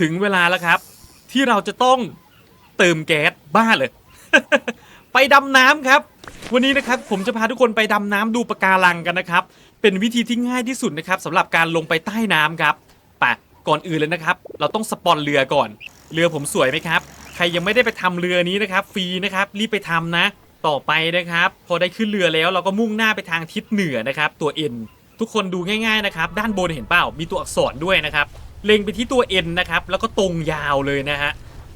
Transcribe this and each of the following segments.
ถึงเวลาแล้วครับ ที่เราจะต้องเติมแก๊สบ้าเลย ไปดำน้ำครับ วันนี้นะครับผมจะพาทุกคนไปดำน้ำดูปะการังกันนะครับ เป็นวิธีที่ง่ายที่สุดนะครับสำหรับการลงไปใต้น้ำครับไปก่อนอื่นเลยนะครับ เราต้องสปอนเรือก่อน เรือผมสวยไหมครับ ใครยังไม่ได้ไปทำเรือนี้นะครับ ฟรีนะครับรีบไปทำนะ ต่อไปนะครับ พอได้ขึ้นเรือแล้วเราก็มุ่งหน้าไปทางทิศเหนือนะครับ ตัว N ทุกคนดูง่ายๆนะครับ ด้านบนเห็นเปล่ามีตัวอักษรด้วยนะครับ เล็งไปที่ตัว N นนะครับ แล้วก็ตรงยาวเลยนะฮะ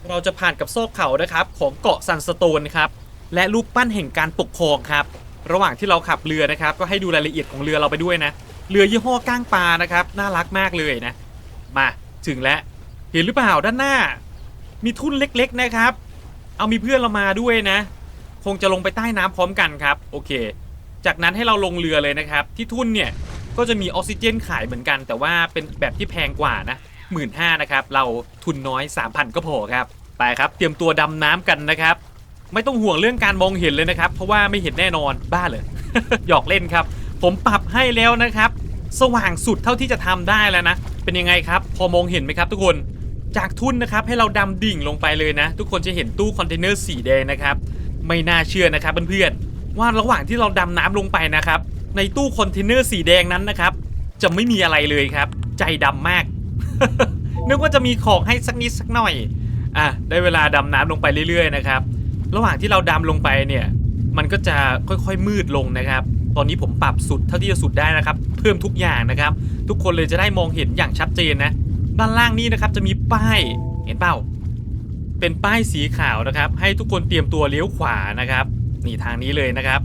เราจะผ่านกับซอกเขานะครับ ของเกาะซันสโตนครับ และรูปปั้นแห่งการปกครองครับ ระหว่างที่เราขับเรือนะครับ ก็ให้ดูรายละเอียดของเรือเราไปด้วยนะ เรือยี่ห้อก้างปลานะครับ น่ารักมากเลยนะ มาถึงแล้ว เห็นหรือเปล่าด้านหน้า มีทุ่นเล็กๆนะครับ เอามีเพื่อนเรามาด้วยนะ คงจะลงไปใต้น้ำพร้อมกันครับ โอเค จากนั้นให้เราลงเรือเลยนะครับ ที่ทุ่นเนี่ย ก็จะมีออกซิเจนขายเหมือนกัน แต่ว่าเป็นแบบที่แพงกว่านะหมื่นห้านะครับ เราทุนน้อย 3,000 ก็พอครับ ไปครับ เตรียมตัวดำน้ำกันนะครับ ไม่ต้องห่วงเรื่องการมองเห็นเลยนะครับ เพราะว่าไม่เห็นแน่นอนบ้าเลย หยอกเล่นครับ ผมปรับให้แล้วนะครับ สว่างสุดเท่าที่จะทำได้แล้วนะ เป็นยังไงครับ พอมองเห็นไหมครับ ทุกคนจากทุ่นนะครับให้เราดำดิ่งลงไปเลยนะ ทุกคนจะเห็นตู้คอนเทนเนอร์สีแดงนะครับ ไม่น่าเชื่อนะครับเพื่อนๆว่าระหว่างที่เราดำน้ำลงไปนะครับ ในตู้คอนเทนเนอร์สีแดงนั้นนะครับ จะไม่มีอะไรเลยครับ ใจดำมาก นึกว่าจะมีของให้สักนิดสักหน่อย อะ ได้เวลาดำน้ำลงไปเรื่อยๆนะครับ ระหว่างที่เราดำลงไปเนี่ย มันก็จะค่อยๆมืดลงนะครับ ตอนนี้ผมปรับสุดเท่าที่จะสุดได้นะครับ เพิ่มทุกอย่างนะครับ ทุกคนเลยจะได้มองเห็นอย่างชัดเจนนะ ด้านล่างนี้นะครับจะมีป้ายเห็นเปล่า เป็นป้ายสีขาวนะครับ ให้ทุกคนเตรียมตัวเลี้ยวขวานะครับ นี่ทางนี้เลยนะครับ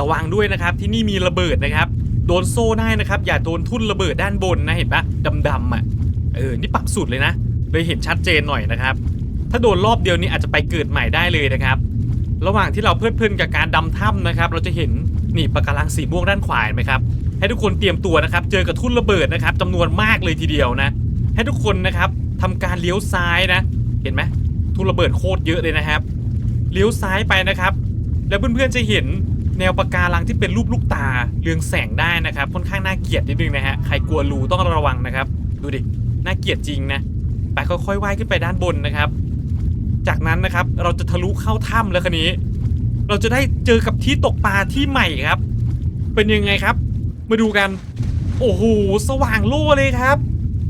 ระวังด้วยนะครับที่นี่มีระเบิดนะครับ โดนโซ่ได้นะครับ อย่าโดนทุ่นระเบิดด้านบนนะเห็นปะดำๆอะเออนี่ปรับสุดเลยนะ เลยเห็นชัดเจนหน่อยนะครับ ถ้าโดนรอบเดียวนี้อาจจะไปเกิดใหม่ได้เลยนะครับ ระหว่างที่เราเพลิดเพลินกับการดำถ้ำนะครับ เราจะเห็นนี่ปะการังสีม่วงด้านขวาเห็นไหมครับให้ทุกคนเตรียมตัวนะครับ เจอกับทุ่นระเบิดนะครับจำนวนมากเลยทีเดียวนะ ให้ทุกคนนะครับทำการเลี้ยวซ้ายนะ เห็นไหมทุ่นระเบิดโคตรเยอะเลยนะครับ เลี้ยวซ้ายไปนะครับ แล้วเพื่อนๆจะเห็น แนวปะการังที่เป็นรูปลูกตาเรืองแสงได้นะครับค่อนข้างน่าเกลียดนิดนึงนะฮะใครกลัวรูต้องระวังนะครับ ดูดิน่าเกลียดจริงนะไปค่อยๆว่ายขึ้นไปด้านบนนะครับ จากนั้นนะครับเราจะทะลุเข้าถ้ำแล้วคันนี้ เราจะได้เจอกับที่ตกปลาที่ใหม่ครับ เป็นยังไงครับ มาดูกัน โอ้โหสว่างโล่เลยครับ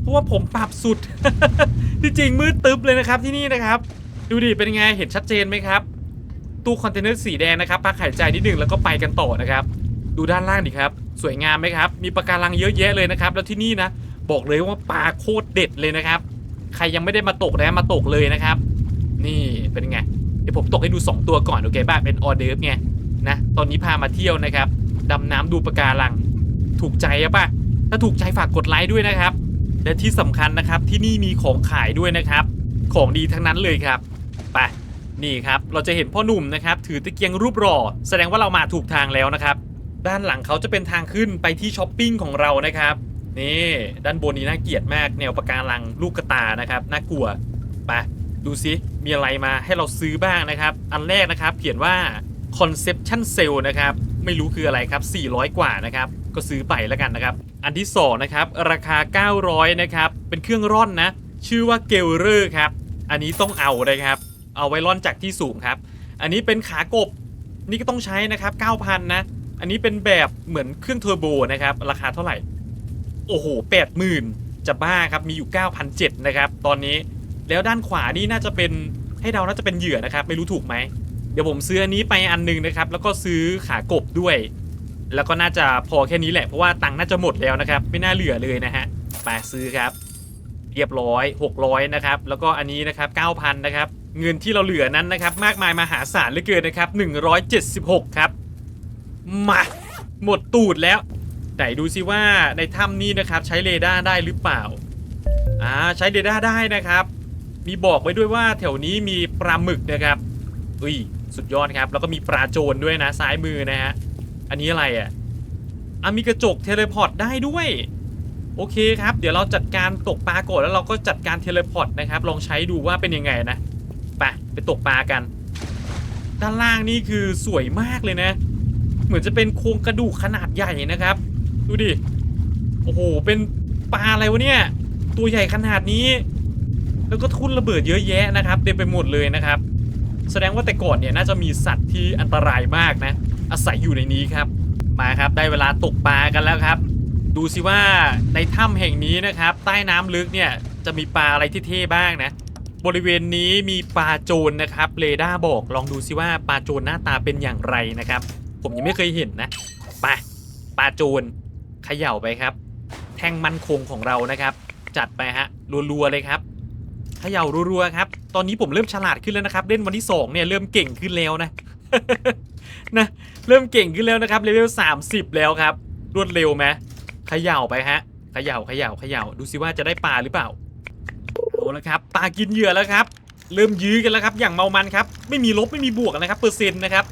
เพราะว่าผมปรับสุดที่จริงมืดตึ๊บเลยนะครับที่นี่นะครับ ดูดิเป็นยังไงเห็นชัดเจนไหมครับ ตู้คอนเทนเนอร์สีแดงนะครับพักหายใจนิดหนึ่งแล้วก็ไปกันต่อนะครับ ดูด้านล่างดิครับ สวยงามไหมครับ มีปะการังเยอะแยะเลยนะครับ แล้วที่นี่นะ บอกเลยว่าปลาโคตรเด็ดเลยนะครับ ใครยังไม่ได้มาตกนะมาตกเลยนะครับ นี่เป็นไงเดี๋ยวผมตกให้ดู 2 ตัวก่อนโอเคบ้างเป็นออเดิร์ฟไงนะตอนนี้พามาเที่ยวนะครับดำน้ำดูปะการัง ถูกใจอะป่ะถ้าถูกใจฝากกดไลค์ด้วยนะครับ และที่สำคัญนะครับที่นี่มีของขายด้วยนะครับ ของดีทั้งนั้นเลยครับไป นี่ครับเราจะเห็นพ่อหนุ่มนะครับถือตะเกียงรูปหล่อแสดงว่าเรามาถูกทางแล้วนะครับ ด้านหลังเขาจะเป็นทางขึ้นไปที่ช้อปปิ้งของเรานะครับนี่ด้านบนนี้น่าเกลียดมากแนวปะการังลูกกระตานะครับน่ากลัวไปดูซิมีอะไรมาให้เราซื้อบ้างนะครับ อันแรกนะครับเขียนว่า Conception Sale นะครับไม่รู้คืออะไรครับ 400 กว่านะครับ ก็ซื้อไปแล้วกันนะครับ อันที่2นะครับราคา 900 นะครับ เป็นเครื่องร่อนนะ ชื่อว่าเกลเลอร์ครับ อันนี้ต้องเอานะครับ เอาไว้ร่อนจากที่สูงครับ อันนี้เป็นขากบนี่ก็ต้องใช้นะครับ 9,000 นะ อันนี้เป็นแบบเหมือนเครื่องเทอร์โบนะครับ ราคาเท่าไหร่ โอ้โห 80,000 จะบ้าครับ มีอยู่ 9,700 นะครับ ตอนนี้ แล้วด้านขวานี่น่าจะเป็นให้เดาน่าจะเป็นเหยื่อนะครับ ไม่รู้ถูกไหม เดี๋ยวผมซื้ออันนี้ไปอันหนึงนะครับ แล้วก็ซื้อขากบด้วย แล้วก็น่าจะพอแค่นี้แหละ เพราะว่าตังค์น่าจะหมดแล้วนะครับ ไม่น่าเหลือเลยนะฮะ ไปซื้อครับ เรียบร้อย 600 นะครับ แล้วก็อันนี้นะครับ 9,000 นะครับ เงินที่เราเหลือนั้นนะครับ มากมายมหาศาลเหลือเกินนะครับ 176 ครับ มาหมดตูดแล้วไหนดูซิว่าในถ้ำนี้นะครับ ใช้เรดาร์ได้หรือเปล่าอ่าใช้เรดาร์ได้นะครับ มีบอกไว้ด้วยว่าแถวนี้มีปลาหมึกนะครับอุ้ยสุดยอดครับ แล้วก็มีปลาโจรด้วยนะซ้ายมือนะฮะอันนี้อะไรอะอะมีกระจกเทเลพอร์ตได้ด้วยโอเคครับ เดี๋ยวเราจัดการตกปลาก่อนแล้วเราก็จัดการเทเลพอร์ตนะครับ ลองใช้ดูว่าเป็นยังไงนะ ไปไปตกปลากัน ด้านล่างนี่คือสวยมากเลยนะ เหมือนจะเป็นโครงกระดูกขนาดใหญ่นะครับ ดูดิ โอ้โห เป็นปลาอะไรวะเนี่ย ตัวใหญ่ขนาดนี้ แล้วก็ทุ่นระเบิดเยอะแยะนะครับ เต็มไปหมดเลยนะครับ แสดงว่าแต่ก่อนเนี่ยน่าจะมีสัตว์ที่อันตรายมากนะ อาศัยอยู่ในนี้ครับ มาครับได้เวลาตกปลากันแล้วครับ ดูสิว่าในถ้ำแห่งนี้นะครับ ใต้น้ำลึกเนี่ยจะมีปลาอะไรที่เท่บ้างนะ บริเวณนี้มีปลาโจรนะครับเรดาร์บอกลองดูซิว่าปลาโจรหน้าตาเป็นอย่างไรนะครับ ผมยังไม่เคยเห็นนะไปปลาโจรเขย่าไปครับ แท่งมันคงของเรานะครับ จัดไปฮะรัวๆเลยครับเขย่ารัวๆครับ ตอนนี้ผมเริ่มฉลาดขึ้นแล้วนะครับ เล่นวันที่สองเนี่ยเริ่มเก่งขึ้นแล้วนะนะเริ่มเก่งขึ้นแล้วนะครับเลเวล30 แล้วครับ รวดเร็วไหมเขย่าไปฮะเขย่าเขย่าเขย่าดูซิว่าจะได้ปลาหรือเปล่า เอาละครับปลากินเหยื่อแล้วครับ เริ่มยื้อกันแล้วครับ อย่างเมามันครับ ไม่มีลบไม่มีบวกนะครับเปอร์เซ็นต์นะครับ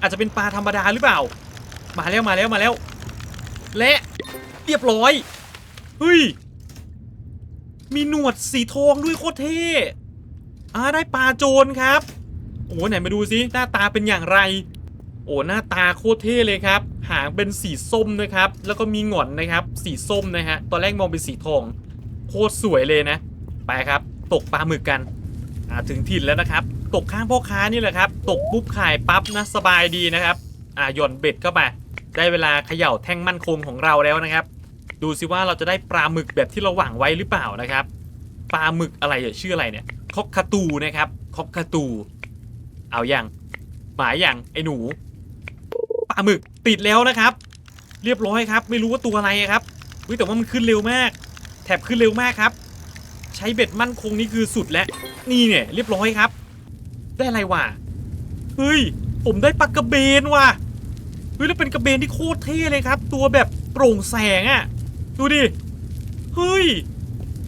อาจจะเป็นปลาธรรมดาหรือเปล่า มาแล้วมาแล้วมาแล้ว และเรียบร้อยเฮ้ยมีหนวดสีทองด้วยโคตรเท่อ่าได้ปลาโจรครับ โอ้ไหนมาดูซิหน้าตาเป็นอย่างไร โอ้หน้าตาโคตรเท่เลยครับ หางเป็นสีส้มนะครับ แล้วก็มีหงอนนะครับ สีส้มนะฮะ ตอนแรกมองเป็นสีทอง โคตรสวยเลยนะ ไปครับ ตกปลาหมึกกันถึงถิ่นแล้วนะครับ ตกข้างพ่อค้านี่แหละครับ ตกปุ๊บขายปั๊บนะสบายดีนะครับอ่าหย่อนเบ็ดเข้าไปได้เวลาเขย่าแท่งมั่นคงของเราแล้วนะครับ ดูสิว่าเราจะได้ปลาหมึกแบบที่เราหวังไว้หรือเปล่านะครับปลาหมึกอะไรอะชื่ออะไรเนี่ยคอกคาตูนะครับคอกคาตู เอาอย่างหมายอย่างไอ้หนูปลาหมึกติดแล้วนะครับ เรียบร้อยครับ ไม่รู้ว่าตัวอะไรครับวิแต่ว่ามันขึ้นเร็วมาก แถบขึ้นเร็วมากครับ ใช้เบ็ดมั่นคงนี่คือสุดแล้วนี่เนี่ยเรียบร้อยครับ ได้อะไรวะเฮ้ย ผมได้ปลากระเบนว่ะเฮ้ยแล้วเป็นกระเบนที่โคตรเท่เลยครับ ตัวแบบโปร่งแสงอะ่ะ ดูดิเฮ้ย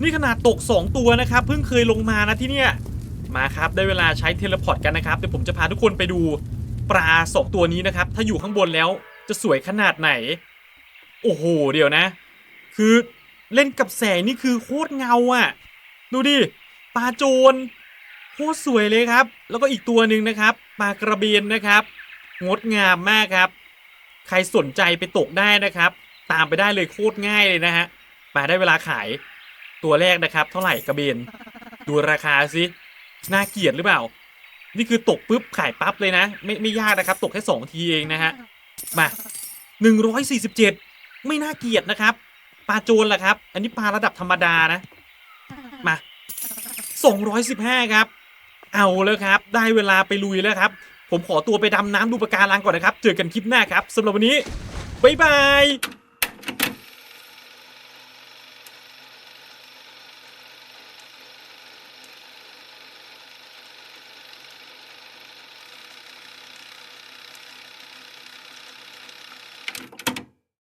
นี่ขนาดตก 2 ตัวนะครับ เพิ่งเคยลงมานะที่เนี่ยมาครับ ได้เวลาใช้เทเลพอร์ตกันนะครับ เดี๋ยวผมจะพาทุกคนไปดูปลา2ตัวนี้นะครับ ถ้าอยู่ข้างบนแล้วจะสวยขนาดไหน โอ้โห เดี๋ยวนะ คือเล่นกับแสงนี่คือโคตรเงาอะ่ะ ดูดิปลาโจรโคตรสวยเลยครับ แล้วก็อีกตัวหนึ่งนะครับปลากระเบนนะครับ งดงามมากครับ ใครสนใจไปตกได้นะครับ ตามไปได้เลยโคตรง่ายเลยนะฮะมาได้เวลาขายตัวแรกนะครับ เท่าไหร่กระเบน ดูราคาสิน่าเกลียดหรือเปล่า นี่คือตกปุ๊บขายปั๊บเลยนะ ไม่ไม่ยากนะครับ ตกแค่สองทีเองนะฮะมาหนึ่งร้อยสี่สิบเจ็ดไม่น่าเกลียดนะครับปลาโจรล่ะครับ อันนี้ปลาระดับธรรมดานะ 215 ครับ เอาแล้วครับ ได้เวลาไปลุยแล้วครับ ผมขอตัวไปดำน้ำดูปะการังก่อนนะครับ เจอกันคลิปหน้าครับสำหรับวันนี้ บ๊ายบาย